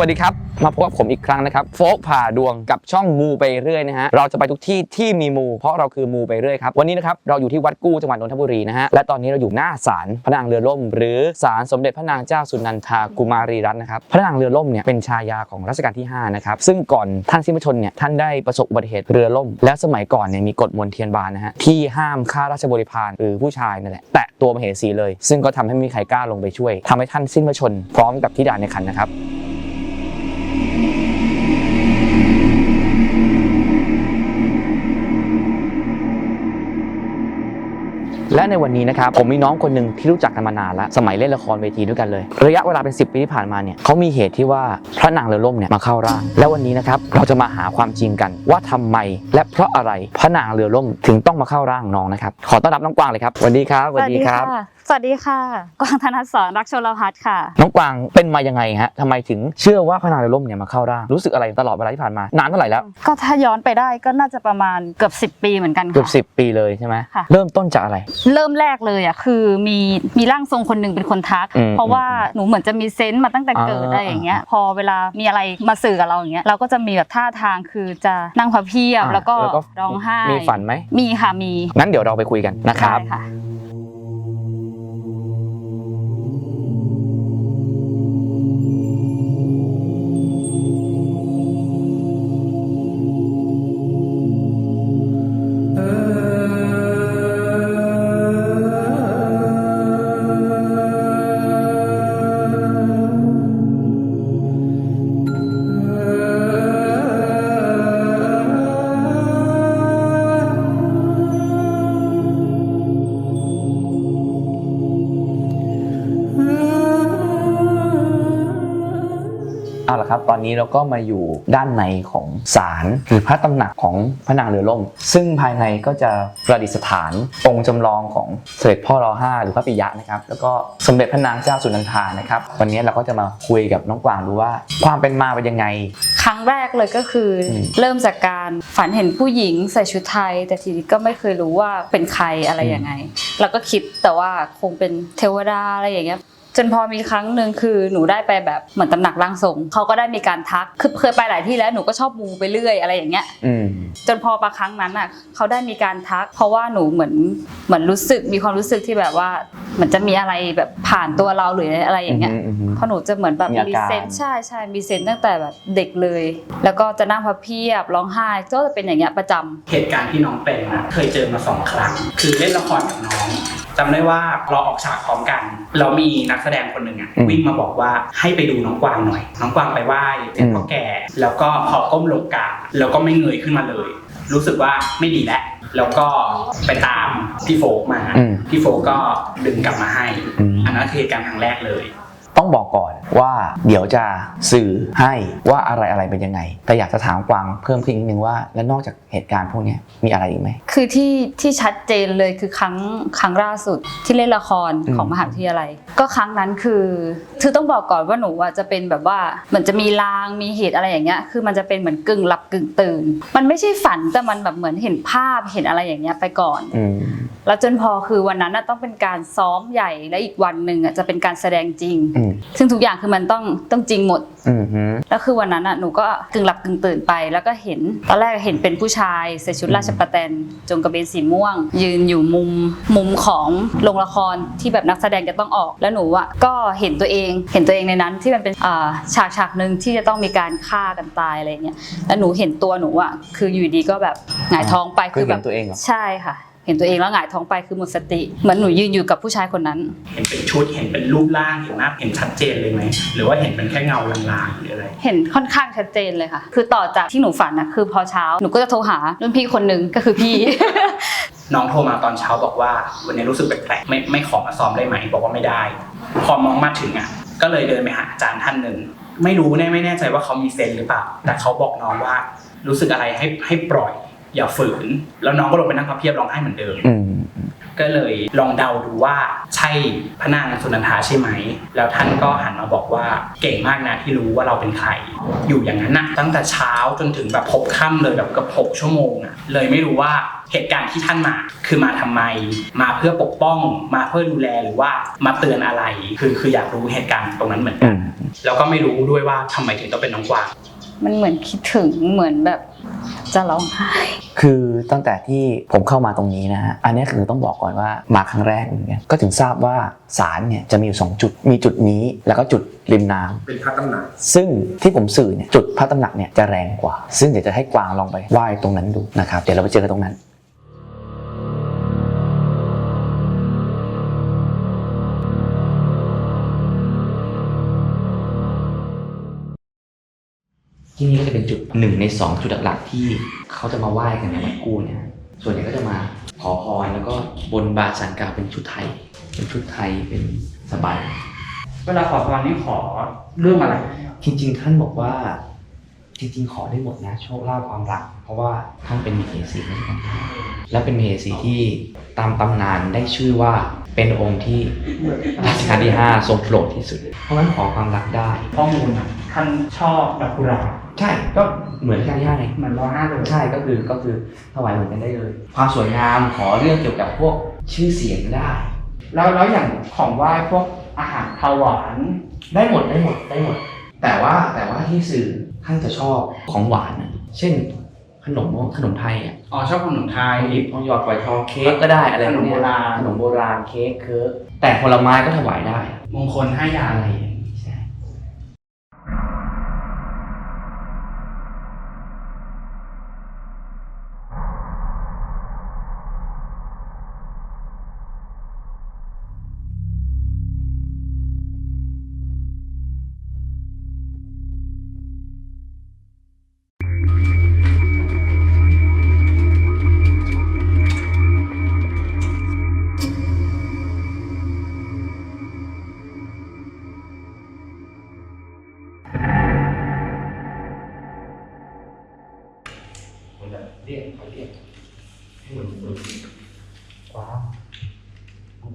วัสดีครับ มาพบกับผมอีกครั้งนะครับ โฟกผ่าดวงกับช่องมูไปเรื่อยนะฮะ เราจะไปทุกที่ที่มีมู เพราะเราคือมูไปเรื่อยครับ วันนี้นะครับ เราอยู่ที่วัดกู้จังหวัดนนทบุรีนะฮะ และตอนนี้เราอยู่หน้าศาลพระนางเรือล่ม หรือศาลสมเด็จพระนางเจ้าสุนันทากุมารีรัตน์นะครับ พระนางเรือล่มเนี่ยเป็นชายาของรัชกาลที่ห้านะครับ ซึ่งก่อนท่านสิ้นพระชนเนี่ยท่านได้ประสบอุบัติเหตุเรือล่ม และสมัยก่อนเนี่ยมีกฎมนเทียนบานนะฮะที่ห้ามข้าราชบริพารหรือผู้ชายนั่นแหละแตะตัวมเหสีเลย ซึ่งก็ทำให้ไม่มีใครกล้าลงไปช่วยทำให้ท่านสิ้นพระชนพร้อมกับธิดาในคันนะครับ และในวันนี้นะครับผมมีน้องคนหนึ่งที่รู้จักกันมานานแล้วสมัยเล่นละครเวทีด้วยกันเลย ระยะเวลาเป็น 10 ปีที่ผ่านมาเนี่ยเขามีเหตุที่ว่าพระนางเรือล่มเนี่ยมาเข้าร่าง และวันนี้นะครับเราจะมาหาความจริงกันว่าทำไม และเพราะอะไรพระนางเรือล่มถึงต้องมาเข้าร่างน้องนะครับขอต้อนรับน้องกวางเลยครับสวัสดีครับสวัสดีครับะ สวัสดีค่ะ กวางธนสรรักชลพัฒน์ค่ะ น้องกวางเป็นมายังไงฮะทำไมถึงเชื่อว่าพระนางเรือล่มเนี่ยมาเข้าร่างรู้สึกอะไรตลอดเวลาที่ผ่านมานานเท่าไหร่แล้ว ก็ถ้าย้อนไปได้ก็น่าจะประมาณเกือบ 10 ปีเหมือนกันเกือบค่ะ สิบปีเลยใช่ไหมค่ะ เริ่มต้นจากอะไร เริ่มแรกเลยอะคือมีมีร่างทรงคนหนึ่งเป็นคนทัก อืมเพราะว่าหนูเหมือนจะมีเซนต์มาตั้งแต่เกิดอ่า อะไรอย่างเงี้ย พอเวลามีอะไรมาสื่อกับเราอย่างเงี้ยเราก็จะมีแบบท่าทางคือจะนั่งพับเพียบอ่าแล้วก็แล้วก็ร้องไห้มีฝันไหมมีค่ะมี งั้นเดี๋ยวเราไปคุยกันนะครับได้ค่ะ ละครับ ตอนนี้เราก็มาอยู่ด้านในของศาลหรือพระตำหนักของพระนางเรือล่ม ซึ่งภายในก็จะประดิษฐานองค์จำลองของเสด็จพ่อรอห้าหรือพระปิยะนะครับ แล้วก็สมเด็จพระนางเจ้าสุนันทานะครับ วันนี้เราก็จะมาคุยกับน้องกวางดูว่า ความเป็นมาเป็นยังไง ครั้งแรกเลยก็คืออมเริ่มจากการฝันเห็นผู้หญิงใส่ชุดไทย แต่ทีนี้ก็ไม่เคยรู้ว่าเป็นใครอะไรยังไง เราก็คิดแต่ว่าคงเป็นเทวดาอะไรอย่างเงี้ย จนพอมีครั้งหนึ่งคือหนูได้ไปแบบเหมือนตำหนักร่างทรงเขาก็ได้มีการทักคือเคยไปหลายที่แล้วหนูก็ชอบมูไปเรื่อยอะไรอย่างเงี้ยอืม จนพอมาครั้งนั้นอะเขาได้มีการทัก เพราะว่าหนูเหมือนเหมือนรู้สึกมีความรู้สึกที่แบบว่าเหมือนจะมีอะไรแบบผ่านตัวเราหรืออะไรอย่างเงี้ยอืมอืมเพราะหนูจะเหมือนแบบมีอามีการ เซนส์ใช่ใช่มีเซนส์ตั้งแต่แบบเด็กเลย แล้วก็จะนั่งพับเพียบร้องไห้ก็จะเป็นอย่างเงี้ยประจำ เหตุการณ์ที่น้องเป็นนะเคยเจอมาสองครั้ง คือเล่นละครกับน้อง จำได้ว่าเราออกฉากพร้อมกันแล้วมีนักแสดงคนหนึ่งอะอืม วิ่งมาบอกว่าให้ไปดูน้องกวางหน่อย น้องกวางไปไหว้เจ้าพ่อแก่ แล้วก็พอก้มลงกราบแล้วก็ไม่เงยขึ้นมาเลย รู้สึกว่าไม่ดีแล้วแล้วก็ไปตามพี่โฟกมา อืม พี่โฟกก็ดึงกลับมาให้ อืม อันนั้นคือเหตุการณ์ครั้งแรกเลย ต้องบอกก่อนว่าเดี๋ยวจะสื่อให้ว่าอะไรอะไรเป็นยังไง แต่อยากจะถามกวางเพิ่มขึ้นนิดนึงว่า แล้วนอกจากเหตุการณ์พวกเนี้ยมีอะไรอีกไหม คือที่ที่ชัดเจนเลยคือครั้งครั้งล่าสุดที่เล่นละครอืมของมหาวิทยาลัย ก็ครั้งนั้นคือคือต้องบอกก่อนว่าหนูอะจะเป็นแบบว่าเหมือนจะมีลางมีเหตุอะไรอย่างเงี้ย คือมันจะเป็นเหมือนกึ่งหลับกึ่งตื่น มันไม่ใช่ฝันแต่มันแบบเหมือนเห็นภาพเห็นอะไรอย่างเงี้ยไปก่อนอืมแล้วจนพอคือวันนั้นน่ะต้องเป็นการซ้อมใหญ่และอีกวันหนึ่งอะจะเป็นการแสดงจริงอืมซึ่งทุกอย่างคือมันต้องต้องจริงหมดอืมฮึแล้วคือวันนั้นอะหนูก็กึ่งหลับกึ่งตื่นไป แล้วก็เห็นตอนแรกเห็นเป็นผู้ชายใส่ชุดราชประแตนจงกระเบนสีม่วง ยืนอยู่มุมมุมของโรงละครที่แบบนักแสดงจะต้องออก แล้วหนูอะก็เห็นตัวเองเห็นตัวเองในนั้นที่มันเป็นอ่าฉากฉากหนึ่งที่จะต้องมีการฆ่ากันตายอะไรเงี้ยแล้วหนูเห็นตัวหนูอะคืออยู่ดีก็แบบหงายท้องไปคือแบเห็บนตัวเองเหรอใช่ค่ะ เห็นตัวเองแล้วหงายท้องไปคือหมดสติ เหมือนหนูยืนอยู่กับผู้ชายคนนั้น เห็นเป็นชุดเห็นเป็นรูปร่างเห็นหน้าเห็นชัดเจนเลยไหมหรือว่าเห็นเป็นแค่เงาลางๆหรืออะไร เห็นค่อนข้างชัดเจนเลยค่ะ คือต่อจากที่หนูฝันนะคือพอเช้าหนูก็จะโทรหารุ่นพี่คนหนึ่งก็คือพี่ น้องโทรมาตอนเช้าบอกว่าวันนี้รู้สึกแปลกๆไม่ไม่ขอมาซ้อมได้ไหมบอกว่าไม่ได้ พอมองมาถึงอะก็เลยเดินไปหาอาจารย์ท่านหนึ่งไม่รู้แน่ไม่แน่ใจว่าเขามีเซนส์หรือเปล่า แต่เขาบอกน้องว่ารู้สึกอะไรให้ให้ปล่อย อย่าฝืน แล้วน้องก็ลงไปนั่งพับเพียบร้องไห้เหมือนเดิมอืมก็เลยลองเดาดูว่าใช่พระนางสุนันทาใช่ไหม แล้วท่านก็หันมาบอกว่าเก่งมากนะที่รู้ว่าเราเป็นใคร อยู่อย่างนั้นนะตั้งแต่เช้าจนถึงแบบพบค่ำเลยแบบเกับหกชั่วโมงอะเลยไม่รู้ว่าเหตุการณ์ที่ท่านมาคือมาทำไม มาเพื่อปกป้อง มาเพื่อดูแลหรือว่ามาเตือนอะไร คือคืออยากรู้เหตุการณ์ตรงนั้นเหมือนอืกันมแล้วก็ไม่รู้ด้วยว่าทำไมถึงต้องเป็นน้องกวางมันเหมือนคิดถึงเหมือนแบบ จะร้องไห้คือตั้งแต่ที่ผมเข้ามาตรงนี้นะฮะอันนี้คือต้องบอกก่อนว่ามาครั้งแรกเหมือนกันก็ถึงทราบว่าศาลเนี่ยจะมีอยู่สองจุดมีจุดนี้แล้วก็จุดริมน้ำเป็นพระตำหนัก ซึ่งที่ผมสื่อเนี่ยจุดพระตำหนักเนี่ยจะแรงกว่า ซึ่งเดี๋ยวจะให้กวางลองไปไหว้ตรงนั้นดูนะครับเดี๋ยวเราไปเจอกันตรงนั้น ที่นี่ก็จะเป็นจุดหนึ่งในสองจุดหลักๆที่เขาจะมาไหว้กันในวัดกู้เนี่ย ส่วนใหญ่ก็จะมาขอพรแล้วก็บนบาสันกล่าวเป็นชุดไทย เป็นชุดไทยเป็นสบาย เวลาขอพรนี่ขอเรื่องอะไร จริงๆ ท่านบอกว่า จริงๆ ขอได้หมดนะโชคลาภความรัก เพราะว่าท่านเป็นมเหสีเหมือนกันและเป็นมเหสีที่ตามตำนานได้ชื่อว่าเป็นองค์ที่รัชกาลที่ 5 ทรงโปรดที่สุด เพราะงั้นขอความรักได้ ข้อมูลอะท่านชอบดอกกุหลาบ ใช่ก็เหมือนรัชกาลที่5ไงเหมือนรอห้าเลยใช่ก็คือก็คือถวายเหมือนกันได้เลย ความสวยงามขอเรื่องเกี่ยวกับพวกชื่อเสียงได้ แล้วแล้วอย่างของไหว้พวกอาหารข้าวหวานได้หมดได้หมดได้หมด แต่ว่าแต่ว่าที่สื่อท่านจะชอบของหวานนะเช่นขนมขนมไทยอะอ๋อชอบขนมไทยลิปทองหยอดฝอยทองเค้กก็ได้อะไรพวกเนี้ยขนมโบราณขนมโบราณเค้กเคิร์กแต่ผลไม้ก็ถวายได้ มงคลห้าอย่างอะไร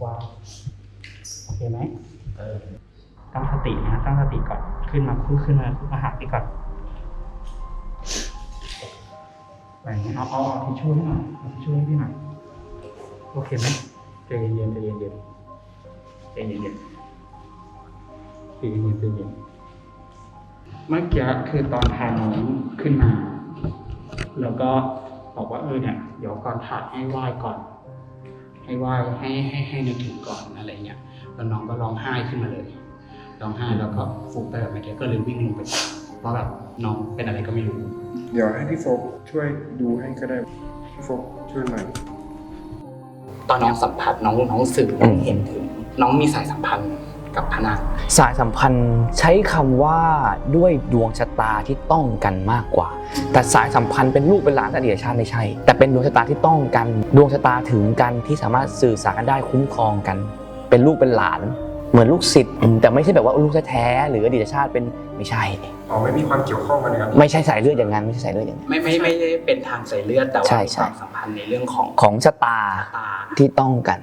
กวางโอเคไหมเออตั้งสตินะตั้งสติก่อนขึ้นมาขึ้นขึ้นมามาหาพี่ก่อนไปเอาเอาเอาทิชชู่ให้หน่อยเอาทิชชู่ให้พี่หน่อยโอเคไหมใจเย็นๆใจเย็นๆใจเย็นๆใจเย็นๆใจเย็นเมื่อกี้คือตอนพาน้องขึ้นมา แล้วก็บอกว่าเออเนี่ยเดี๋ยวก่อนถ่ายให้ไหว้ก่อน ให้ไหว้ให้ให้ให้นึกถึงก่อนอะไรเงี้ยแล้วน้องก็ร้องไห้ขึ้นมาเลยร้องไห้แล้วก็ฟุบไปแบบเมื่อกี้ก็เลยวิ่งลงไปเพราะแบบน้องเป็นอะไรก็ไม่รู้ เดี๋ยวให้พี่โฟกช่วยดูให้ก็ได้พี่โฟกช่วยหน่อยตอนน้องสัมผัสน้องน้องสื่ออืมเห็นถึง น้องมีสายสัมพันธ์ กับพระนางสายสัมพันธ์ใช้คำว่าด้วยดวงชะตาที่ต้องกันมากกว่า แต่สายสัมพันธ์เป็นลูกเป็นหลานแต่อดีตชาติไม่ใช่ แต่เป็นดวงชะตาที่ต้องกัน ดวงชะตาถึงกันที่สามารถสื่อสารกันได้คุ้มครองกัน เป็นลูกเป็นหลาน เหมือนลูกศิษย์อืมแต่ไม่ใช่แบบว่าลูกแท้ๆหรืออดีตชาติเป็นไม่ใช่อ๋อไม่มีความเกี่ยวข้องกันนะครับไม่ใช่สายเลือดอย่างนั้นไม่ใช่สายเลือดอย่างนั้นไม่ไม่ไม่ได้เป็นทางสายเลือดแต่ว่าใช่มีใช่ความสัมพันธ์ในเรื่องของของชะตาตาที่ต้องกัน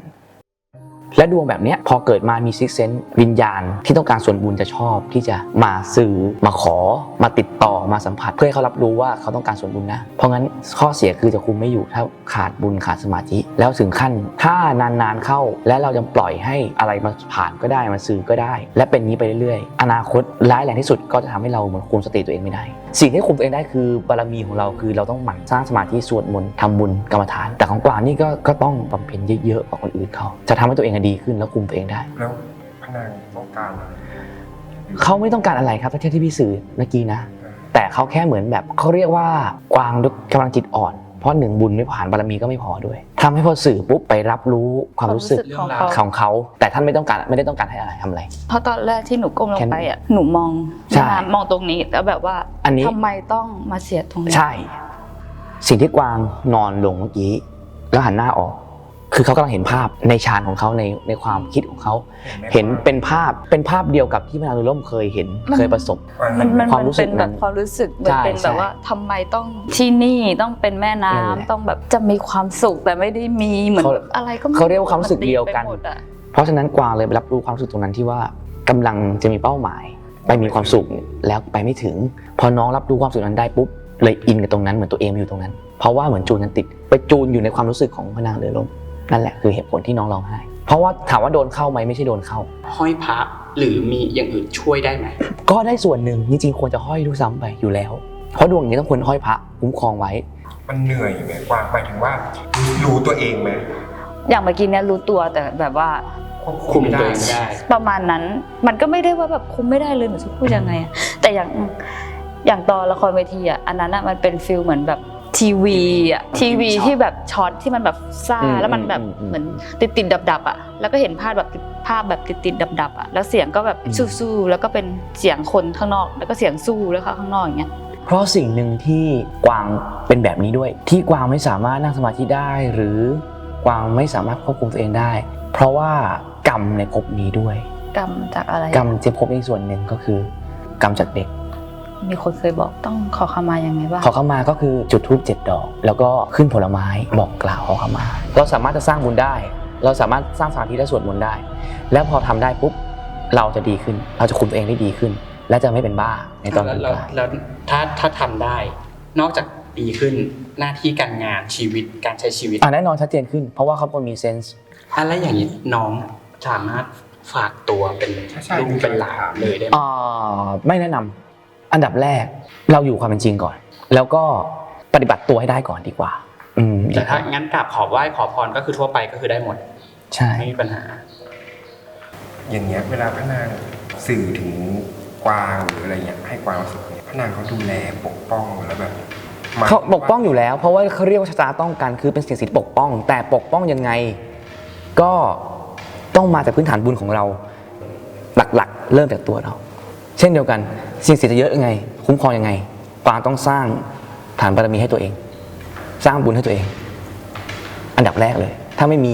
และดวงแบบนี้พอเกิดมามีซิกเซนวิญญาณที่ต้องการส่วนบุญจะชอบที่จะมาสื่อมาขอ มาติดต่อมาสัมผัส เพื่อให้เขารับรู้ว่าเขาต้องการส่วนบุญนะ เพราะงั้นข้อเสียคือจะคุมไม่อยู่ถ้าขาดบุญขาดสมาธิ แล้วถึงขั้นถ้านานๆเข้าและเรายังปล่อยให้อะไรมาผ่านก็ได้มาสื่อก็ได้ และเป็นนี้ไปเรื่อยๆ อนาคตร้ายแรงที่สุดก็จะทำให้เราเหมือนคุมสติตัวเองไม่ได้ สิ่งที่คุมตัวเองได้คือบารมีของเราคือเราต้องหมั่นสร้างสมาธิสวดมนต์ทำบุญกรรมฐาน แต่ของกวางนี่ก็ก็ต้องบำเพ็ญเยอะๆกว่าคนอื่นเขาจะทำให้ตัวเองดีขึ้นแล้วคุมตัวเองได้ แล้วพระนางต้องการอะไรเขาไม่ต้องการอะไรครับถ้าเทียบที่พี่สื่อเมื่อกี้นะ แต่เขาแค่เหมือนแบบเขาเรียกว่ากวางด้วยกำลังจิตอ่อนเพ ราะหนึ่งบุญไม่ผ่านบารมีก็ไม่พอด้วยทำให้พอสื่อปุ๊บไปรับรู้ความรู้สึกของเขาของเขา แต่ท่านไม่ต้องการไม่ได้ต้องการให้อะไรทำอะไร เพราะตอนแรกที่หนูก้มลงไปอะหนูมองใช่น้ำมองตรงนี้แล้วแบบว่าอันนี้ทำไมต้องมาเสียตรงนี้ใช่ สิ่งที่กวางนอนลงเมื่อกี้ แล้วหันหน้าออก คือเขากำลังเห็นภาพในฌานของเขาในในความคิดของเขาเห็นเป็นภาพเป็นภาพเดียวกับที่พระนางเรือล่มเคยเห็นมันเคยประสบ มันมันความมันรู้สึเป็กนแบนั้บนความรู้สึกมันใช่เป็นใช่แบบว่าทำไมต้องที่นี่ต้องเป็นแม่น้ำนั่นแหละต้องแบบจะมีความสุขแต่ไม่ได้มีเหมือนเขาอะไรก็ไม่เขาเรียกว่าความรู้สึกเดียวกันมัตีไปหมอะเพราะฉะนั้นกวางเลยไปรับรู้ความรู้สึกตรงนั้นที่ว่ากำลังจะมีเป้าหมาย ไปมีความสุขแล้วไปไม่ถึง พอน้องรับรู้ความสุขนั้นได้ปุ๊บเลยอินกับตรงนั้นเหมือนตัวเองมาอยู่ตรงนั้น เพราะว่าเหมือนจูนกันติดไปจูนอยู่ในความรู้สึกของพระนางเรือล่ม นั่นแหละคือเหตุผลที่น้องร้องไห้ เพราะว่าถามว่าโดนเข้าไหมไม่ใช่โดนเข้า ห้อยพระหรือมีอย่างอื่นช่วยได้ไหมก็ได้ส่วนหนึ่งจริงๆควรจะห้อยด้วยซ้ำไปอยู่แล้ว เพราะดวงอย่างนี้ต้องควรห้อยพระคุ้มครองไว้ มันเหนื่อยไหมกวางหมายถึงว่า รู้ตัวเองไหมอย่างเมื่อกี้เนี่ยรู้ตัวแต่แบบว่าควบคุมไม่ตัวเองไม่ได้ ประมาณนั้นมันก็ไม่ได้ว่าแบบคุมไม่ได้เลยหนูจะพูดยังไงอะแต่อย่างอย่างตอนละครเวทีอะอันนั้นอะมันเป็นฟิลเหมือนแบบ ทีวีอะทีวีที่แบบช็อตที่มันแบบซ่าอืมแล้วมันแบบอืมอืมเหมือนติดติดดับดับๆอะแล้วก็เห็นภาพแบบภาพแบบติดติดดับดับๆอะแล้วเสียงก็แบบอืม สู้ๆแล้วก็เป็นเสียงคนข้างนอก แล้วก็เสียงสู้แล้วค่ะข้างนอกอย่างเงี้ย เพราะสิ่งหนึ่งที่กวางเป็นแบบนี้ด้วย ที่กวางไม่สามารถนั่งสมาธิได้ หรือกวางไม่สามารถควบคุมตัวเองได้ เพราะว่ากรรมในภพนี้ด้วย กรรมจากอะไร กรรมในภพนี้ส่วนหนึ่งก็คือกรรมจากเด็ก มีคนเคยบอกต้องขอขมายังไงบ้างขอเข้ามาก็คือจุดธูปเจ็ดดอก แล้วก็ขึ้นผลไม้บอกกล่าวขอเข้ามา เราสามารถจะสร้างบุญได้ เราสามารถสร้างสมาธิและสวดมนต์ได้ แล้วพอทำได้ปุ๊บเราจะดีขึ้น เราจะคุมตัวเองได้ดีขึ้น และจะไม่เป็นบ้าในตอนแล้วกแล้วลางแล้วถ้าถ้าทำได้ นอกจากดีขึ้นหน้าที่การงานชีวิตการใช้ชีวิตอ่าแน่นอนชัดเจนขึ้น เพราะว่าเขาเป็นคนมีเซนส์อะไรอย่างนี้น้องสามารถฝากตัวเป็นใช่ลูกเป็นหลานเลยได้ไหมอ่าไม่แนะนำ อันดับแรกเราอยู่ความเป็นจริงก่อน แล้วก็ปฏิบัติตัวให้ได้ก่อนดีกว่า อืมแต่ถ้างั้นกราบขอไหว้ขอพรก็คือทั่วไปก็คือได้หมด ใช่ไม่มีปัญหา อย่างเงี้ยเวลาพระนางสื่อถึงกวางหรืออะไรเงี้ยให้กวางรู้สึกเนี่ยพระนางเขาดูแลปกป้องแล้วแบบหมยเขาปกป้องอยู่แล้ว เพราะว่าเขาเรียกว่าชะตาต้องกันคือเป็นสิ่งศักดิ์สิทธิ์ปกป้อง แต่ปกป้องยังไง ก็ต้องมาจากพื้นฐานบุญของเรา หลักๆ เริ่มจากตัวเรา เช่นเดียวกัน สิ่งศักดิ์สิทธิ์จะเยอะยังไง คุ้มครองยังไงกวางต้องสร้างฐานบารมีให้ตัวเอง สร้างบุญให้ตัวเอง อันดับแรกเลย ถ้าไม่มี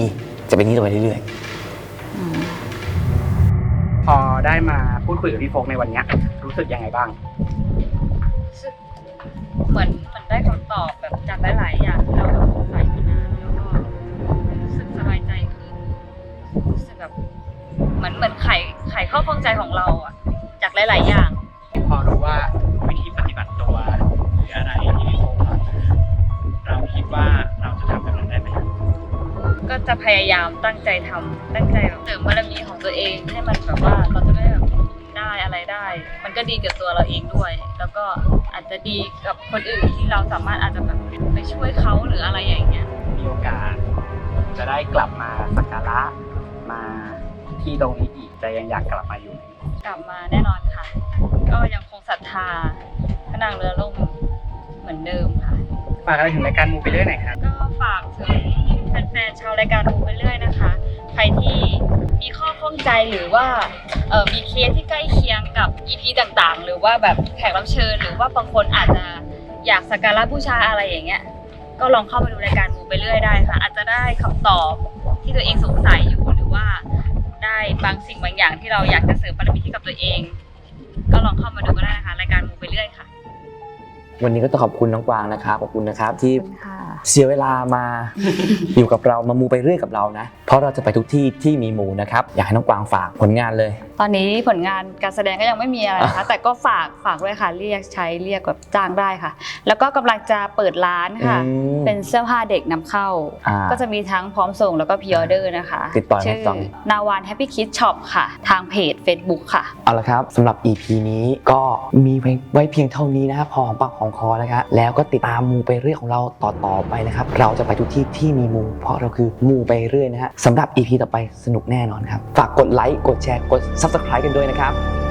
จะเป็นอย่างนี้ต่อไปเรื่อยๆพอได้มาพูดคุยกับพี่โฟกในวันเนี้ยรู้สึกยังไงบ้าง เหมือนเหมันได้คำตอบแบบจากหลายๆอย่างที่เราแบบสงสัยมานานแล้วก็รู้สึกสบายใจขึ้นรู้สึกแบบเหมือนเหมือนไขไขข้อข้องใจของเราอะจากหลาย ๆ อย่าง ก็จะพยายามตั้งใจทำตั้งใจแบบเสริมบารมีของตัวเองให้มันแบบว่าเราจะได้แบบได้อะไรได้ มันก็ดีกับตัวเราเองด้วย แล้วก็อาจจะดีกับคนอื่นที่เราสามารถอาจจะแบบไปช่วยเขาหรืออะไรอย่างเงี้ย มีโอกาส จะได้กลับมาสักการะมาที่ตรงนี้อีกจะยังอยากกลับมาอยู่ไหมกลับมาแน่นอนค่ะ ก็ยังคงศรัทธาพระนางเรือล่มเหมือนเดิมค่ะ ฝากอะไรถึงรายการมูไปเรื่อยหน่อยครับ ก็ฝากถึงแฟนๆชาว รายการดูไปเรื่อยนะคะ ใครที่มีข้อข้องใจหรือว่าเออมีเคสที่ใกล้เคียงกับ EP ต่างๆ หรือว่าแบบแขกรับเชิญ หรือว่าบางคนอาจจะอยากสักการะบูชาอะไรอย่างเงี้ย ก็ลองเข้ามาดูรายการมูไปเรื่อยได้ค่ะ อาจจะได้คำตอบที่ตัวเองสงสัยอยู่หรือว่าได้บางสิ่งบางอย่างที่เราอยากจะเสริมบารมีให้กับตัวเอง ก็ลองเข้ามาดูก็ได้นะคะรายการมูไปเรื่อยค่ะ วันนี้ก็ต้องขอบคุณน้องกวางนะครับขอบคุณนะครับที่ค่ะ เสียเวลามา อยู่กับเรามามูไปเรื่อยกับเรานะ เพราะเราจะไปทุกที่ที่มีหมูนะครับ อยากให้น้องกวางฝากผลงานเลย ตอนนี้ผลงานการแสดงก็ยังไม่มีอะไรนะคะ แต่ก็ฝากฝากด้วยค่ะเรียกใช้เรียกแบบจ้างได้ค่ะ แล้วก็กำลังจะเปิดร้านค่ะ อืมเป็นเสื้อผ้าเด็กนำเข้า อ่าก็จะมีทั้งพร้อมส่งแล้วก็พ r ออเดอร์นะคะติดต่อให้ชื่อจองนาวานแฮปปี้คิดช็อปค่ะ ทางเพจ Facebook ค่ะ เอาละครับสำหรับ EP นี้ก็มีไว้เพียงเท่านี้นะครับพอหอมปากหอมคอแล้วครับแล้วก็ติดตามมูไปเรื่อยของเราต่อๆไปนะครับ เราจะไปทุกที่ที่มีมู เพราะเราคือมูไปเรื่อยนะฮะสำหรับ EP ต่อไปสนุกแน่นอนครับ ฝากกดไลค์ กดแชร์ กด Subscribe กันด้วยนะครับ